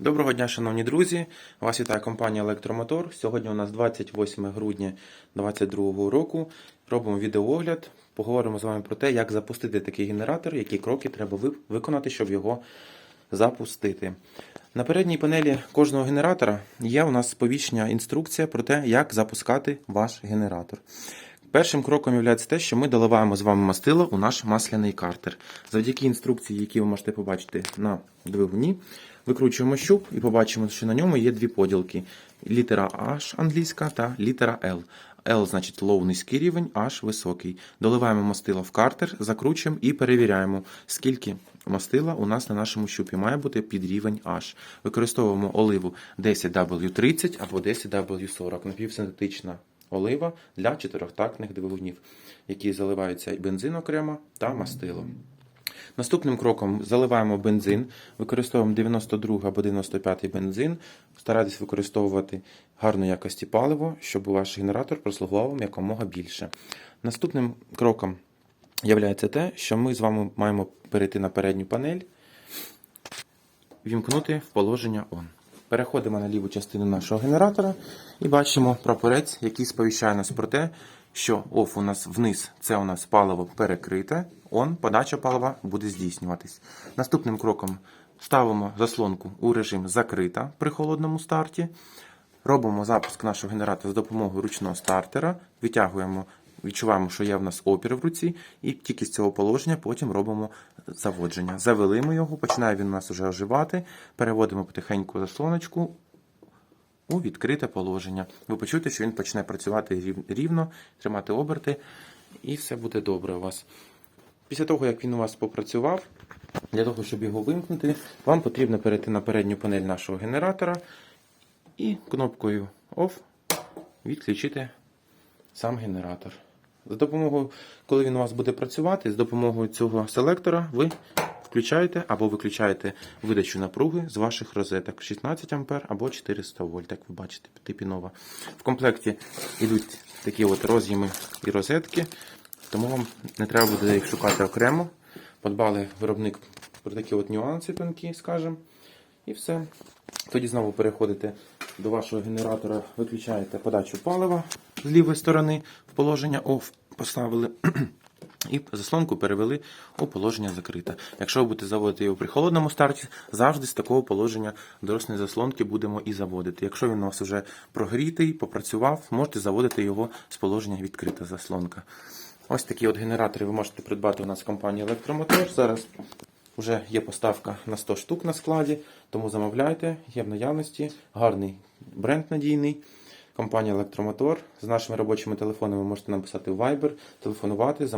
Доброго дня, шановні друзі! Вас вітає компанія Електромотор. Сьогодні у нас 28 грудня 2022 року. Робимо відеоогляд. Поговоримо з вами про те, як запустити такий генератор, які кроки треба виконати, щоб його запустити. На передній панелі кожного генератора є у нас сповіщення інструкція про те, як запускати ваш генератор. Першим кроком є те, що ми доливаємо з вами мастило у наш масляний картер. Завдяки інструкції, які ви можете побачити на двигуні, викручуємо щуп і побачимо, що на ньому є дві поділки: літера H англійська та літера L. L значить low низький рівень, H високий. Доливаємо мастило в картер, закручуємо і перевіряємо, скільки мастила у нас на нашому щупі має бути під рівень H. Використовуємо оливу 10W30 або 10W40, напівсинтетична олива для чотирьохтактних двигунів, які заливаються і бензин окремо та мастило. Наступним кроком заливаємо бензин, використовуємо 92 або 95 бензин. Старайтесь використовувати гарної якості паливо, щоб ваш генератор прослугував вам якомога більше. Наступним кроком є те, що ми з вами маємо перейти на передню панель, вімкнути в положення ON. Переходимо на ліву частину нашого генератора і бачимо прапорець, який сповіщає нас про те, що OFF у нас вниз це у нас паливо перекрите, ON подача палива буде здійснюватись. Наступним кроком ставимо заслонку у режим закрита при холодному старті. Робимо запуск нашого генератора з допомогою ручного стартера, витягуємо, відчуваємо, що є в нас опір в руці, і тільки з цього положення потім робимо заводження. Завели ми його, починає він у нас вже оживати, переводимо потихеньку заслоночку у відкрите положення. Ви почуєте, що він почне працювати рівно, тримати оберти, і все буде добре у вас. Після того, як він у вас попрацював, для того, щоб його вимкнути, вам потрібно перейти на передню панель нашого генератора і кнопкою OFF відключити сам генератор. За допомогою, коли він у вас буде працювати, з допомогою цього селектора ви включаєте або виключаєте видачу напруги з ваших розеток 16 А або 400 вольт, як ви бачите, типінова. В комплекті йдуть такі от роз'єми і розетки, тому вам не треба буде їх шукати окремо. Подбали виробник про такі от нюанси тонкі, скажімо. І все. Тоді знову переходите до вашого генератора, виключаєте подачу палива з лівої сторони в положення OFF поставили. І заслонку перевели у положення закрите. Якщо ви будете заводити його при холодному старті, завжди з такого положення доросної заслонки будемо і заводити. Якщо він у вас вже прогрітий, попрацював, можете заводити його з положення відкрита заслонка. Ось такі от генератори ви можете придбати у нас в компанії Електромотор. Зараз вже є поставка на 100 штук на складі, тому замовляйте, є в наявності, гарний бренд надійний. Компанія Електромотор. З нашими робочими телефонами можете написати в Viber, телефонувати.